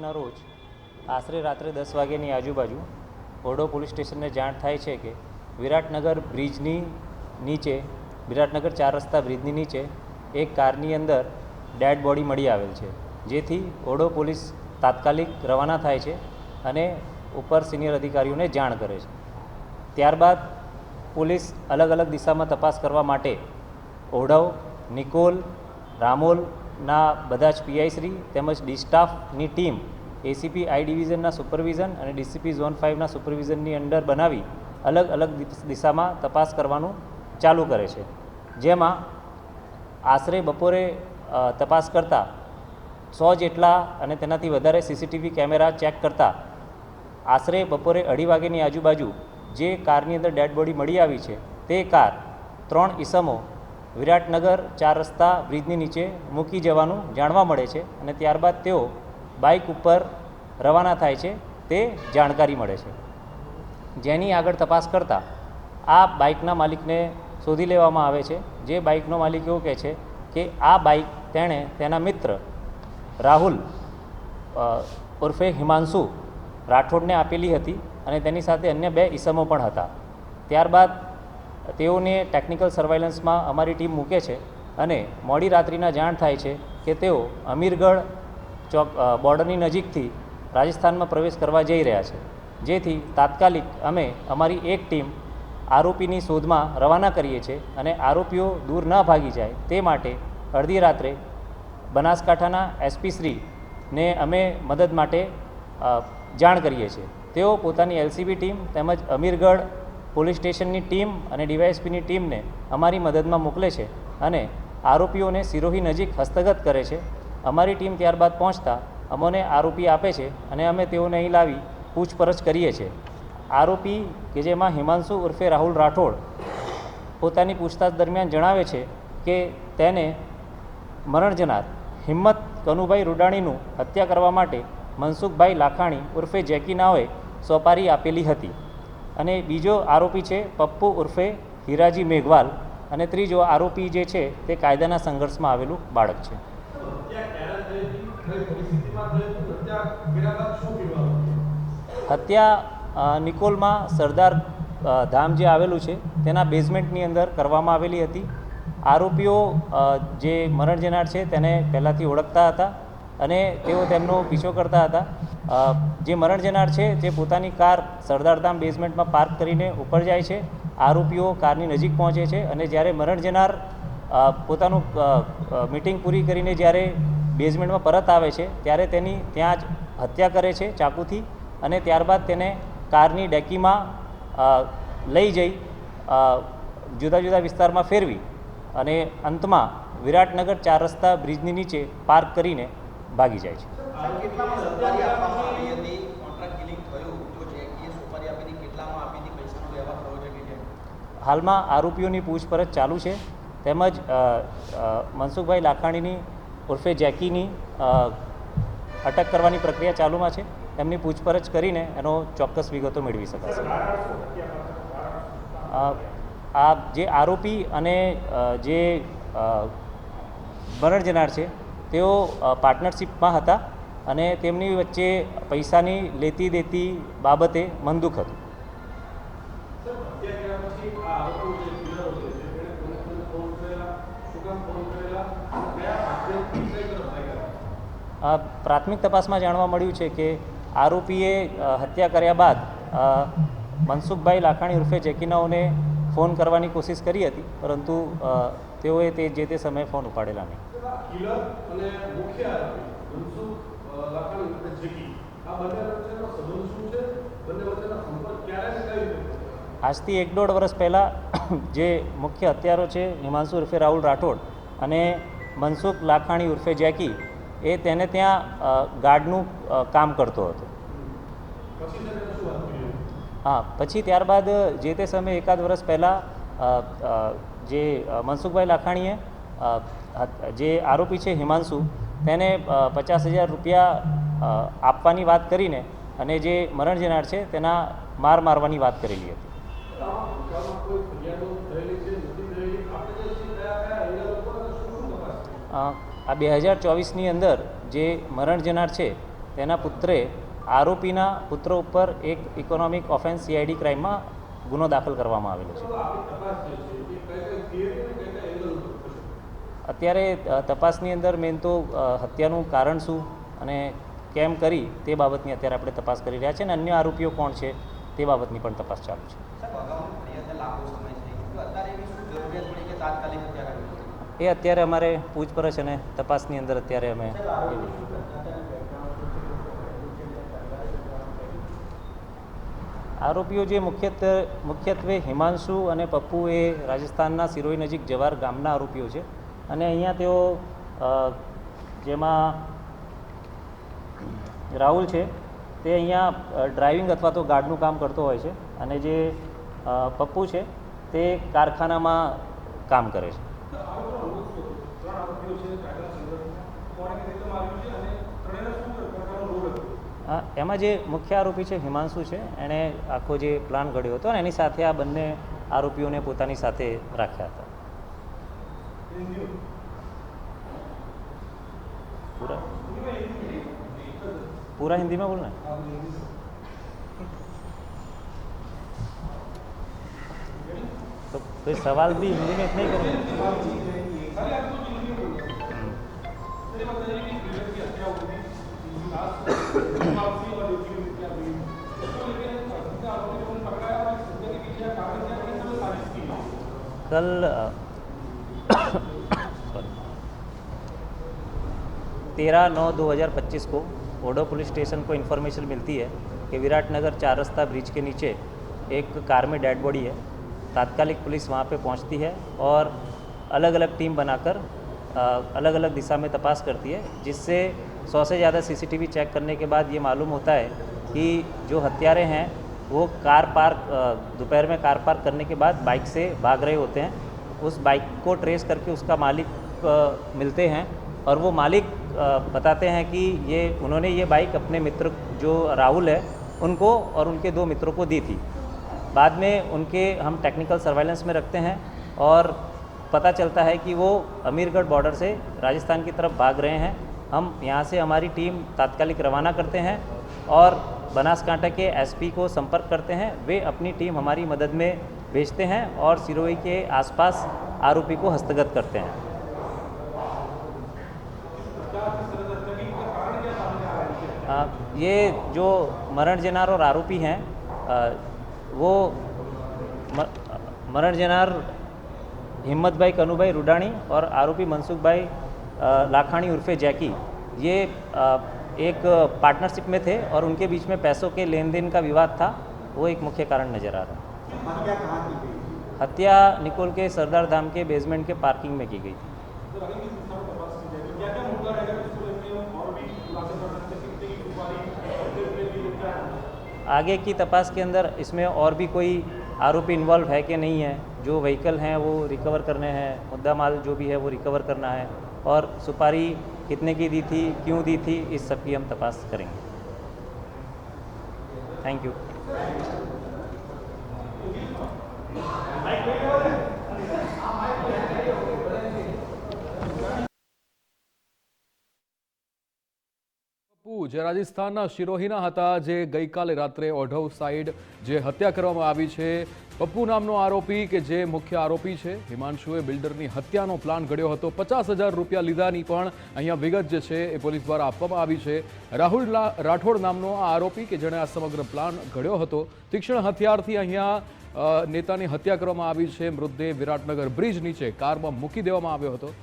ના રોજ. આશરે રાત્રે દસ વાગ્યાની આજુબાજુ ઓઢો પોલીસ સ્ટેશનને જાણ થાય છે કે વિરાટનગર બ્રિજની નીચે, વિરાટનગર ચાર રસ્તા બ્રિજની નીચે એક કારની અંદર ડેડ બોડી મળી આવેલ છે. જેથી ઓઢો પોલીસ તાત્કાલિક રવાના થાય છે અને ઉપર સિનિયર અધિકારીઓને જાણ કરે છે. ત્યારબાદ પોલીસ અલગ અલગ દિશામાં તપાસ કરવા માટે ઓઢવ નિકોલ રામોલના બધા જ પીઆઈશ્રી તેમજ ડી સ્ટાફની ટીમ એસીપી આઈ ડિવિઝનના સુપરવિઝન અને ડીસીપી ઝોન ફાઇવના સુપરવિઝનની અંડર બનાવી અલગ અલગ દિશામાં તપાસ કરવાનું ચાલુ કરે છે. જેમાં આશરે બપોરે તપાસ કરતાં સો જેટલા અને તેનાથી વધારે સીસીટીવી કેમેરા ચેક કરતાં આશરે બપોરે અઢી વાગ્યાની આજુબાજુ જે કારની અંદર ડેડ બોડી મળી આવી છે, તે કાર ત્રણ ઈસમો વિરાટનગર ચાર રસ્તા બ્રિજની નીચે મૂકી જવાનું જાણવા મળે છે અને ત્યારબાદ તેઓ બાઇક ઉપર રવાના થાય છે તે જાણકારી મળે છે. જેની આગળ તપાસ કરતાં આ બાઇકના માલિકને શોધી લેવામાં આવે છે. જે બાઇકનો માલિક એવું કહે છે કે આ બાઇક તેણે તેના મિત્ર રાહુલ ઉર્ફે હિમાંશુ રાઠોડને આપેલી હતી અને તેની સાથે અન્ય બે ઈસમો પણ હતા. ત્યારબાદ તેઓને ટેકનિકલ સર્વાઇલન્સમાં અમારી ટીમ મૂકે છે અને મોડી રાત્રિના જાણ થાય છે કે તેઓ અમીરગઢ ચોક બોર્ડરની નજીકથી રાજસ્થાનમાં પ્રવેશ કરવા જઈ રહ્યા છે. જેથી તાત્કાલિક અમે અમારી એક ટીમ આરોપીની શોધમાં રવાના કરીએ છીએ અને આરોપીઓ દૂર ન ભાગી જાય તે માટે અડધી રાત્રે બનાસકાંઠાના એસપી શ્રીને અમે મદદ માટે જાણ કરીએ છીએ. તેઓ પોતાની એલસીબી ટીમ તેમજ અમીરગઢ પોલીસ સ્ટેશનની ટીમ અને ડીવાયએસપીની ટીમને અમારી મદદમાં મોકલે છે અને આરોપીઓને સિરોહી નજીક હસ્તગત કરે છે. અમારી ટીમ ત્યારબાદ પહોંચતા અમોને આરોપી આપે છે અને અમે તેઓને અહીં લાવી પૂછપરછ કરીએ છીએ. આરોપી, કે જેમાં હિમાંશુ ઉર્ફે રાહુલ રાઠોડ, પોતાની પૂછતાછ દરમિયાન જણાવે છે કે તેને મરણ જનાર હિંમત કનુભાઈ રૂડાણીનું હત્યા કરવા માટે મનસુખભાઈ લાખાણી ઉર્ફે જેકી નાઓએ સોપારી આપેલી હતી. અને બીજો આરોપી છે પપ્પુ ઉર્ફે હીરાજી મેઘવાલ અને ત્રીજો આરોપી જે છે તે કાયદાના સંઘર્ષમાં આવેલું બાળક છે. હત્યા નિકોલમાં સરદાર ધામ જે આવેલું છે તેના બેઝમેન્ટની અંદર કરવામાં આવેલી હતી. આરોપીઓ જે મરણ જનાર છે તેને પહેલાંથી ઓળખતા હતા. અને તેઓ તેમનો પીછો કરતા હતા. જે મરણ જનાર છે, તે પોતાની કાર સરદારધામ બેઝમેન્ટમાં પાર્ક કરીને ઉપર જાય છે. આરોપીઓ કારની નજીક પહોંચે છે અને જ્યારે મરણ જનાર પોતાનું મિટિંગ પૂરી કરીને જ્યારે બેઝમેન્ટમાં પરત આવે છે, ત્યારે તેની ત્યાં જ હત્યા કરે છે ચાકુથી અને ત્યારબાદ તેને કારની ડેકીમાં લઈ જઈ જુદા જુદા વિસ્તારમાં ફેરવી અને અંતમાં વિરાટનગર ચાર રસ્તા બ્રિજની નીચે પાર્ક કરીને ભાગી જાય છે. હાલમાં આરોપીઓની પૂછપરછ ચાલુ છે. તેમજ મનસુખભાઈ લાખાણીની ઉર્ફે જેકીની અટક કરવાની પ્રક્રિયા ચાલુમાં છે. એમની પૂછપરછ કરીને એનો ચોક્કસ વિગતો મેળવી શકાશે. આ જે આરોપી અને જે મરણ જનાર છે તેઓ પાર્ટનરશિપમાં હતા અને તેમની વચ્ચે પૈસાની લેતી દેતી બાબતે મનદુખ હતું. પ્રાથમિક તપાસમાં જાણવા મળ્યું છે કે આરોપીએ હત્યા કર્યા બાદ મનસુખભાઈ લાખાણી ઉર્ફે જેકીનાઓને ફોન કરવાની કોશિશ કરી હતી, પરંતુ તેઓએ તે જે તે સમયે ફોન ઉપાડેલા નહીં. કિલર અને મુખ્ય આરોપી મનસુખ લાખાણી અને જેકી. આ બંને વચ્ચેનો સંબંધ શું છે? બંને વચ્ચેનો સંપર્ક ક્યારે કઈ રીતે આજથી એક દોઢ વર્ષ પહેલાં જે મુખ્ય હત્યારો છે હિમાંશુ ઉર્ફે રાહુલ રાઠોડ અને મનસુખ લાખાણી ઉર્ફે જેકી એ તેને ત્યાં ગાર્ડનું કામ કરતો હતો. હા પછી ત્યારબાદ જે તે સમયે એકાદ વર્ષ પહેલાં જે મનસુખભાઈ લાખાણીએ જે આરોપી છે હિમાંશુ, તેને પચાસ હજાર રૂપિયા આપવાની વાત કરીને અને જે મરણ જનાર છે તેના માર મારવાની વાત કરેલી હતી. આ બે હજાર ચોવીસની અંદર જે મરણ જનાર છે તેના પુત્રે આરોપીના પુત્ર ઉપર એક ઇકોનોમિક ઓફેન્સ સીઆઈડી ક્રાઇમમાં ગુનો દાખલ કરવામાં આવેલો છે. અત્યારે તપાસની અંદર મેન તો હત્યાનું કારણ શું અને કેમ કરી તે બાબતની અત્યારે આપણે તપાસ કરી રહ્યા છે અને અન્ય આરોપીઓ કોણ છે તે બાબતની પણ તપાસ ચાલુ છે. એ અત્યારે અમારે પૂછપરછ અને તપાસની અંદર અત્યારે અમે આરોપીઓ જે મુખ્યત્વે મુખ્યત્વે હિમાંશુ અને પપ્પુ એ રાજસ્થાનના સિરોઈ નજીક જવાર ગામના આરોપીઓ છે. અને અહીંયા તેઓ જેમાં રાહુલ છે, તે અહીંયા ડ્રાઇવિંગ અથવા તો ગાર્ડનું કામ કરતો હોય છે અને જે પપ્પુ છે, તે કારખાનામાં કામ કરે છે. એમાં જે મુખ્ય આરોપી છે, હિમાંશુ છે, એણે આખો જે પ્લાન ઘડ્યો હતો એની સાથે આ બંને આરોપીઓને પોતાની સાથે રાખ્યા હતા. पूरा? पूरा हिंदी में बोलना है? तो कोई सवाल भी हिंदी में इतना ही करो कल तेरह नौ 2025 को ओडो पुलिस स्टेशन को इन्फॉर्मेशन मिलती है कि विराटनगर चार रास्ता ब्रिज के नीचे एक कार में डेड बॉडी है। तात्कालिक पुलिस वहाँ पे पहुँचती है और अलग अलग टीम बनाकर अलग अलग दिशा में तपास करती है, जिससे सौ से ज़्यादा सीसीटीवी चेक करने के बाद ये मालूम होता है कि जो हत्यारे हैं, वो कार पार्क दोपहर में कार पार्क करने के बाद बाइक से भाग रहे होते हैं। उस बाइक को ट्रेस करके उसका मालिक मिलते हैं और वो मालिक बताते हैं कि ये, उन्होंने ये बाइक अपने मित्र जो राहुल है, उनको और उनके दो मित्रों को दी थी। बाद में उनके हम टेक्निकल सर्वेलेंस में रखते हैं और पता चलता है कि वो अमीरगढ़ बॉर्डर से राजस्थान की तरफ़ भाग रहे हैं। हम यहाँ से हमारी टीम तात्कालिक रवाना करते हैं और बनासकांठा के एसपी को संपर्क करते हैं। वे अपनी टीम हमारी मदद में भेजते हैं और सिरोही के आसपास आरोपी को हस्तगत करते हैं। ये जो मरण जनार और आरोपी हैं वो मरण जनार हिम्मत भाई कनू भाई रुडाणी और आरोपी मनसुख भाई लाखाणी उर्फे जैकी, ये एक पार्टनरशिप में थे और उनके बीच में पैसों के लेन देन का विवाद था, वो एक मुख्य कारण नज़र आ रहा है। हत्या कहाँ की गई? हत्या निकोल के सरदार धाम के बेसमेंट के पार्किंग में की गई थी। आगे की तपास के अंदर इसमें और भी कोई आरोपी इन्वॉल्व है कि नहीं है? जो व्हीकल हैं वो रिकवर करने हैं। मुद्दा माल जो भी है वो रिकवर करना है। और सुपारी कितने की दी थी क्यों दी थी इस सब की हम तपास करेंगे। थैंक यू જે રાજસ્થાનના શિરોહીના હતા જે ગઈકાલે રાત્રે ઓઢવ સાઈડ જે હત્યા કરવામાં આવી છે પપ્પુ નામનો આરોપી કે જે મુખ્ય આરોપી છે, હિમાંશુએ બિલ્ડરની હત્યાનો પ્લાન ઘડ્યો હતો. પચાસ હજાર રૂપિયા લીધાની પણ અહીંયા વિગત જે છે એ પોલીસ દ્વારા આપવામાં આવી છે. રાહુલ રાઠોડ નામનો આ આરોપી કે જેણે આ સમગ્ર પ્લાન ઘડ્યો હતો, તીક્ષ્ણ હથિયારથી અહીંયા નેતાની હત્યા કરવામાં આવી છે. મૃતદેહ વિરાટનગર બ્રિજ નીચે કારમાં મૂકી દેવામાં આવ્યો હતો.